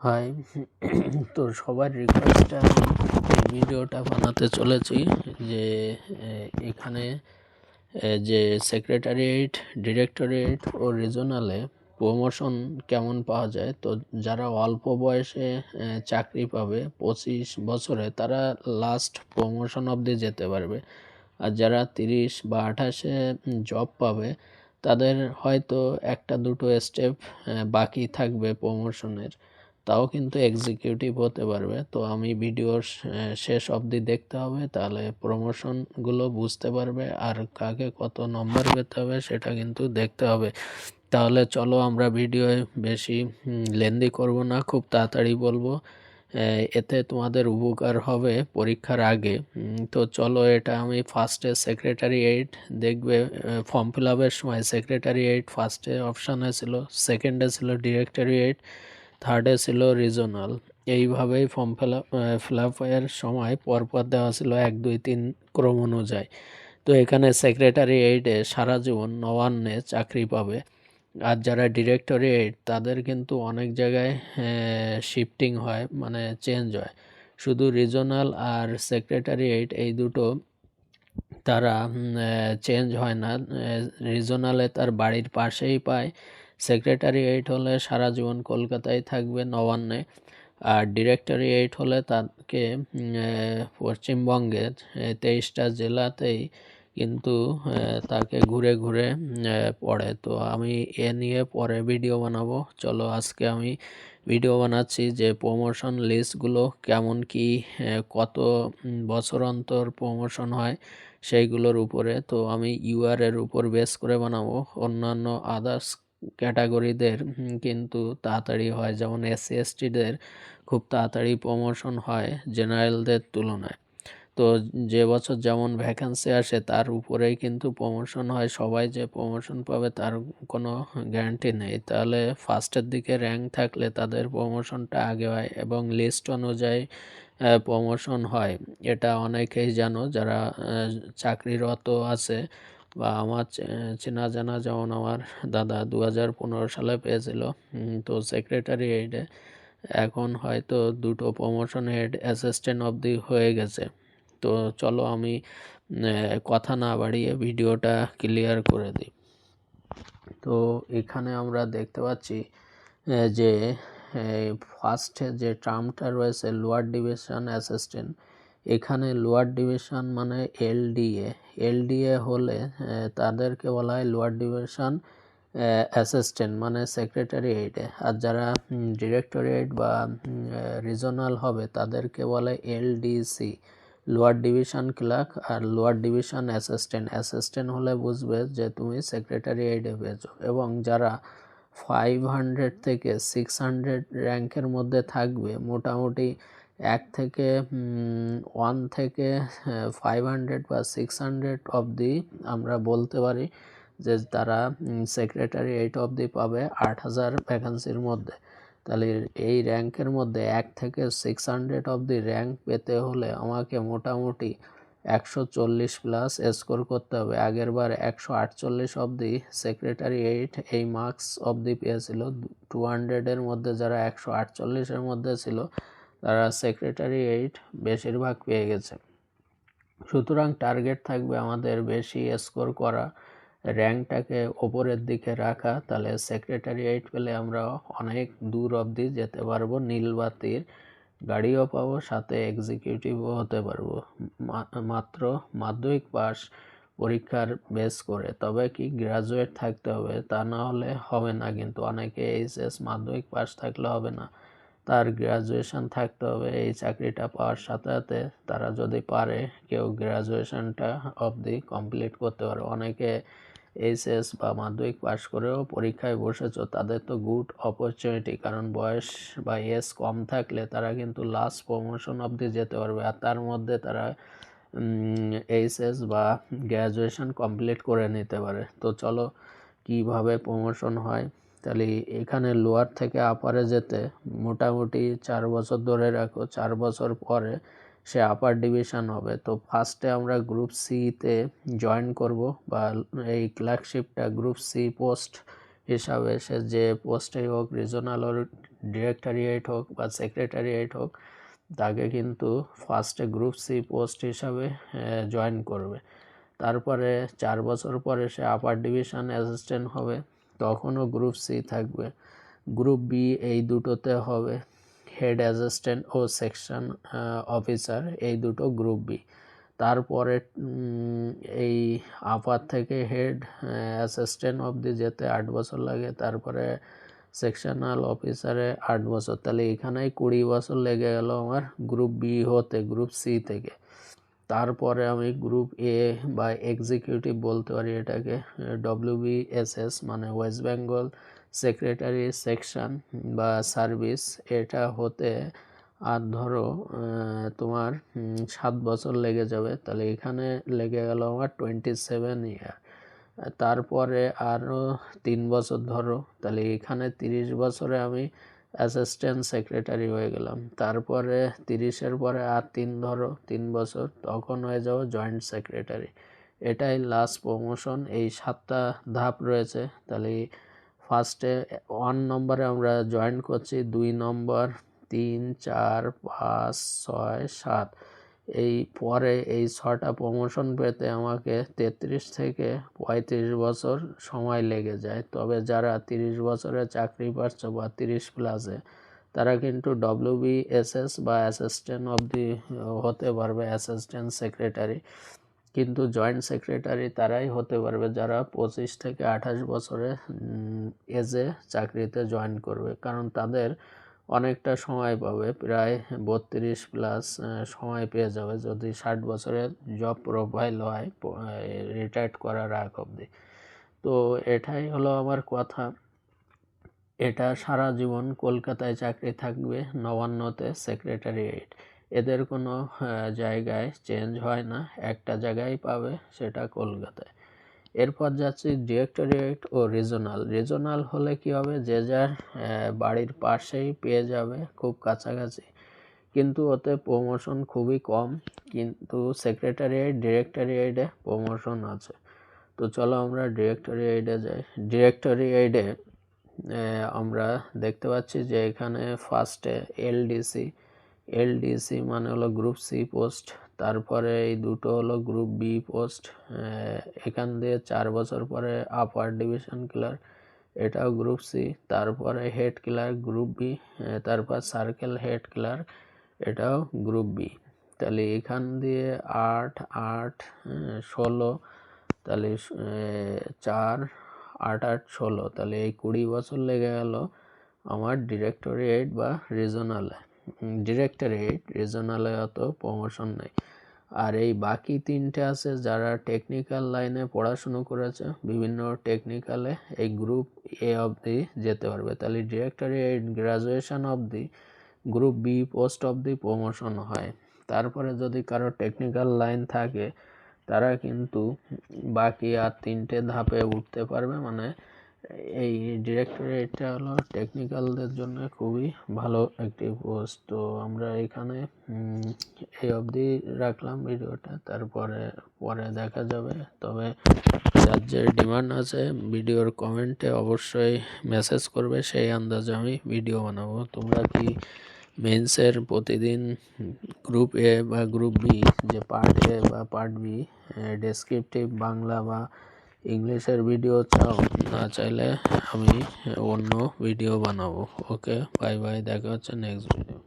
High তো সবার রিকোয়েস্টে আমি ভিডিওটা বানাতে চলেছি যে এখানে যে সেক্রেটারিয়েট ডিরেক্টরেট ও রিজনালে প্রমোশন কেমন পাওয়া যায়, তো যারা অল্প বয়সে চাকরি পাবে পঁচিশ বছরে, তারা লাস্ট প্রমোশন অবধি যেতে পারবে। আর যারা তিরিশ বা আঠাশে জব পাবে, তাদের হয়তো একটা দুটো স্টেপ বাকি থাকবে প্রমোশনের তাও কিন্তু এক্সিকিউটিভ হতে পারবে। তো আমি ভিডিওর শেষ অবধি দেখতে হবে, তাহলে প্রমোশনগুলো বুঝতে পারবে আর কাকে কত নম্বর পেতে হবে সেটা কিন্তু দেখতে হবে। তাহলে চলো আমরা ভিডিও বেশি লেন্দি করব না, খুব তাড়াতাড়ি বলব। এতে তোমাদের উপকার হবে পরীক্ষার আগে। তো চলো এটা আমি ফার্স্টে সেক্রেটারি এইট দেখবে। ফর্ম ফিল আপের সময় সেক্রেটারি এইট ফার্স্টে অপশানে ছিল সেকেন্ডে ছিল ডিরেক্টরি এইট থার্ডে ছিল রিজনাল এইভাবেই ফর্ম ফিল ফিল আপের সময় পরপর দেওয়া ছিল এক, দুই, তিন ক্রম অনুযায়ী। তো এখানে সেক্রেটারি এইটে সারা জীবন নবান্নে চাকরি পাবে। আর যারা ডিরেক্টরি এইট তাদের কিন্তু অনেক জায়গায় শিফটিং হয় মানে চেঞ্জ হয়। শুধু রিজনাল আর সেক্রেটারি এইট এই দুটো তারা চেঞ্জ হয় না। রিজনালে তার বাড়ির পাশেই পায়। সেক্রেটারি এইট হলে সারা জীবন কলকাতায় থাকবে নবান্নে, আর ডিরেক্টরি এইট হলে তাকে পশ্চিমবঙ্গের তেইশটা জেলাতেই কিন্তু তাকে ঘুরে ঘুরে পড়ে। তো আমি এ নিয়ে পরে ভিডিও বানাবো। চলো আজকে আমি ভিডিও বানাচ্ছি যে প্রমোশন লিস্টগুলো কেমন কি কত বছর অন্তর প্রমোশন হয় সেইগুলোর উপরে। তো আমি ইউআর এর উপর বেস করে বানাবো। অন্যান্য আদার্স ক্যাটাগরিদের কিন্তু তাড়াতাড়ি হয়। যেমন এসসি এসটিদের খুব তাড়াতাড়ি প্রমোশন হয় জেনারেলদের তুলনায়। তো যে বছর যেমন ভ্যাকেন্সি আসে, তার উপরেই কিন্তু প্রমোশন হয়। সবাই যে প্রমোশন পাবে, তার কোনো গ্যারান্টি নেই। তাহলে ফার্স্টের দিকে র্যাঙ্ক থাকলে তাদের প্রমোশনটা আগে হয় এবং লিস্ট অনুযায়ী প্রমোশন হয়। এটা অনেকেই জানো যারা চাকরিরত আছে। বা আমার চেনা জানা যেমন আমার দাদা দু হাজার পনেরো সালে পেয়েছিল তো সেক্রেটারি এইডে এখন হয়তো দুটো প্রমোশন হেড অ্যাসিস্ট্যান্ট অবধি হয়ে গেছে। তো চলো আমি কথা না বাড়িয়ে ভিডিওটা ক্লিয়ার করে দিই। তো এখানে আমরা দেখতে পাচ্ছি যে ফার্স্টে যে টার্মটা রয়েছে লোয়ার ডিভিশন অ্যাসিস্ট্যান্ট এখানে লোয়ার ডিভিশন মানে এলডিএ এলডিএ হলে তাদেরকে বলা হয় লোয়ার ডিভিশন অ্যাসিস্ট্যান্ট মানে সেক্রেটারিয়েটে আর যারা ডিরেক্টরেট বা রিজনাল হবে, তাদেরকে বলে এলডিসি লোয়ার ডিভিশন ক্লার্ক আর লোয়ার ডিভিশন অ্যাসিস্ট্যান্ট অ্যাসিস্ট্যান্ট হলে বুঝবে যে তুমি সেক্রেটারি সেক্রেটারিয়েটে পেয়েছ। এবং যারা ফাইভ হান্ড্রেড থেকে সিক্স হান্ড্রেড র্যাঙ্কের মধ্যে থাকবে, মোটামুটি এক থেকে ওয়ান থেকে ফাইভ হান্ড্রেড বা সিক্স হান্ড্রেড অবধি আমরা বলতে পারি যে তারা সেক্রেটারি এইট অবধি পাবে আট হাজার ভ্যাকান্সির মধ্যে। তাহলে এই র্যাঙ্কের মধ্যে এক থেকে সিক্স হান্ড্রেড অবধি র্যাঙ্ক পেতে হলে আমাকে মোটামুটি একশো চল্লিশ প্লাস স্কোর করতে হবে। আগের বার একশো আটচল্লিশ অবধি সেক্রেটারি এইট এই মার্কস অবধি পেয়েছিল। টু হান্ড্রেডের মধ্যে যারা একশো আটচল্লিশের মধ্যে ছিল তারা সেক্রেটারি এইট বেশিরভাগ পেয়ে গেছে। সুতরাং টার্গেট থাকবে আমাদের বেশি স্কোর করা, র্যাঙ্কটাকে ওপরের দিকে রাখা, তাহলে সেক্রেটারি এইট পেলে আমরা অনেক দূর অবধি যেতে পারব নীলবাতির গাড়িও পাবো, সাথে এক্সিকিউটিভও হতে পারব। মাত্র মাধ্যমিক পাস পরীক্ষার বেস করে, তবে কি গ্রাজুয়েট থাকতে হবে তা না হলে হবে না, কিন্তু অনেকে এইচএস মাধ্যমিক পাস থাকলে হবে না। তার গ্রাজুয়েশন থাকতে হবে। এই চাকরিটা পাওয়ার সাথে সাথে তারা যদি পারে, কেউ গ্রাজুয়েশনটা অবধি কমপ্লিট করতে পারে। অনেকে এইচএস বা মাধ্যমিক পাস করেও পরীক্ষায় বসেছো, তাদের তো গুড অপরচুনিটি কারণ বয়স বা এজ কম থাকলে তারা কিন্তু লাস্ট প্রমোশন অবধি যেতে পারবে। আর তার মধ্যে তারা এইচএস বা গ্র্যাজুয়েশন কমপ্লিট করে নিতে পারে। তো চলো, কীভাবে প্রমোশন হয়? তাহলে এখানে লোয়ার থেকে আপারে যেতে মোটামুটি চার বছর ধরে রাখো, চার বছর পরে সে আপার ডিভিশন হবে। তো ফার্স্টে আমরা গ্রুপ সিতে জয়েন করব বা এই ক্লার্কশিপটা গ্রুপ সি পোস্ট হিসাবে সে যে পোস্টেই হোক রিজনাল ওর ডিরেক্টরিয়েট হোক বা সেক্রেটারিয়েট হোক, তাকে কিন্তু ফার্স্টে গ্রুপ সি পোস্ট হিসাবে জয়েন করবে। তারপরে চার বছর পরে সে আপার ডিভিশন অ্যাসিস্ট্যান্ট হবে। তখনও গ্রুপ সি থাকবে। গ্রুপ বি এই দুটোতে হবে। হেড অ্যাসিস্ট্যান্ট ও সেকশন অফিসার এই দুটো গ্রুপ বি তারপরে এই আপার থেকে হেড অ্যাসিস্ট্যান্ট অবধি যেতে আট বছর লাগে। তারপরে সেকশনাল অফিসারে আট বছর। তাহলে এখানেই কুড়ি বছর লেগে গেল আমার গ্রুপ বি হতে গ্রুপ সি থেকে। তারপরে আমি গ্রুপ এ বা এক্সিকিউটিভ বলতে পারি এটাকে ডব্লিউবিএসএস মানে ওয়েস্ট বেঙ্গল সেক্রেটারি সেকশন বা সার্ভিস এটা হতে আর ধরো তোমার সাত বছর লেগে যাবে। তাহলে এখানে লেগে গেল আমার টোয়েন্টি সেভেন ইয়ার তারপরে আরও তিন বছর ধরো। তাহলে এখানে তিরিশ বছরে আমি অ্যাসিস্ট্যান্ট সেক্রেটারি হয়ে গেলাম। তারপরে তিরিশের পরে আর তিন, ধরো, তিন বছর তখন হয়ে যাব জয়েন্ট সেক্রেটারি এটাই লাস্ট প্রমোশন এই সাতটা ধাপ রয়েছে। তাহলে ফার্স্টে ওয়ান নম্বরে আমরা জয়েন করছি, দুই নম্বর তিন, চার, পাঁচ, ছয়, সাত। এই পরে এই ছটা প্রমোশন পেতে আমাকে তেত্রিশ থেকে পঁয়ত্রিশ বছর সময় লেগে যায়। তবে যারা তিরিশ বছরে চাকরি পাচ্ছে বা তিরিশ প্লাসে তারা কিন্তু ডব্লিউবিএসএস বা অ্যাসিস্ট্যান্ট অব দি হতে পারবে অ্যাসিস্ট্যান্ট সেক্রেটারি কিন্তু জয়েন্ট সেক্রেটারি তারাই হতে পারবে যারা পঁচিশ থেকে আঠাশ বছরে এজে চাকরিতে জয়েন করবে। কারণ তাদের অনেকটা সময় পাবে, প্রায় বত্রিশ প্লাস সময় পেয়ে যাবে যদি ষাট বছরের জব প্রোফাইল হয় রিটায়ার্ড করার আগ অবধি। তো এটাই হলো আমার কথা। এটা সারা জীবন কলকাতায় চাকরি থাকবে, নবান্নতে সেক্রেটারিয়েট এদের কোনো জায়গায় চেঞ্জ হয় না। একটা জায়গায় পাবে, সেটা কলকাতায়। এরপর যাচ্ছি ডিরেক্টরিয়েট ও রিজনাল রিজনাল হলে কি হবে? যে যার বাড়ির পাশেই পেয়ে যাবে খুব কাছাকাছি। কিন্তু ওতে প্রমোশন খুবই কম, কিন্তু সেক্রেটারিয়েট ডিরেক্টরিয়েটে প্রমোশন আছে। তো চলো আমরা ডিরেক্টরিয়েটে যাই। ডিরেক্টরিয়েটে আমরা দেখতে পাচ্ছি যে এখানে ফার্স্টে এলডিসি এলডিসি মানে হলো গ্রুপ সি পোস্ট তারপরে এই দুটো হলো গ্রুপ বি পোস্ট এখান দিয়ে চার বছর পরে আপার ডিভিশন ক্লার্ক এটাও গ্রুপ সি তারপরে হেড ক্লার্ক গ্রুপ বি তারপর সার্কেল হেড ক্লার্ক এটাও গ্রুপ বি তাহলে এখান দিয়ে আট আট ষোলো, তাহলে চার, আট আট, ষোলো। তাহলে এই কুড়ি বছর লেগে গেল আমার ডিরেক্টরিয়েট বা রিজনালে ডিরেক্টরেট রিজনালে অত প্রমোশন নেই। আর এই বাকি তিনটে আছে যারা টেকনিক্যাল লাইনে পড়াশুনো করেছে, বিভিন্ন টেকনিক্যালে এই গ্রুপ এ অবধি যেতে পারবে। তাহলে ডিরেক্টরেট গ্রাজুয়েশন অবধি গ্রুপ বি পোস্ট অবধি প্রমোশন হয়। তারপরে যদি কারও টেকনিক্যাল লাইন থাকে, তারা কিন্তু বাকি আর তিনটে ধাপে উঠতে পারবে। মানে এই ডিরেক্টরেটটা হলো টেকনিক্যালদের জন্য খুবই ভালো একটি পোস্ট তো আমরা এখানে এই অবধি রাখলাম ভিডিওটা। তারপরে, পরে দেখা যাবে। তবে যার যে ডিমান্ড আছে, ভিডিওর কমেন্টে অবশ্যই মেসেজ করবে, সেই আন্দাজে আমি ভিডিও বানাবো। তোমরা কি মেন্সের প্রতিদিন গ্রুপ এ বা গ্রুপ বি যে পার্ট এ বা পার্ট বি ডেসক্রিপটিভ বাংলা বা ইংলিশের ভিডিও চাও না চাইলে আমি অন্য ভিডিও বানাবো। ওকে বাই বাই দেখা হচ্ছে নেক্সট ভিডিও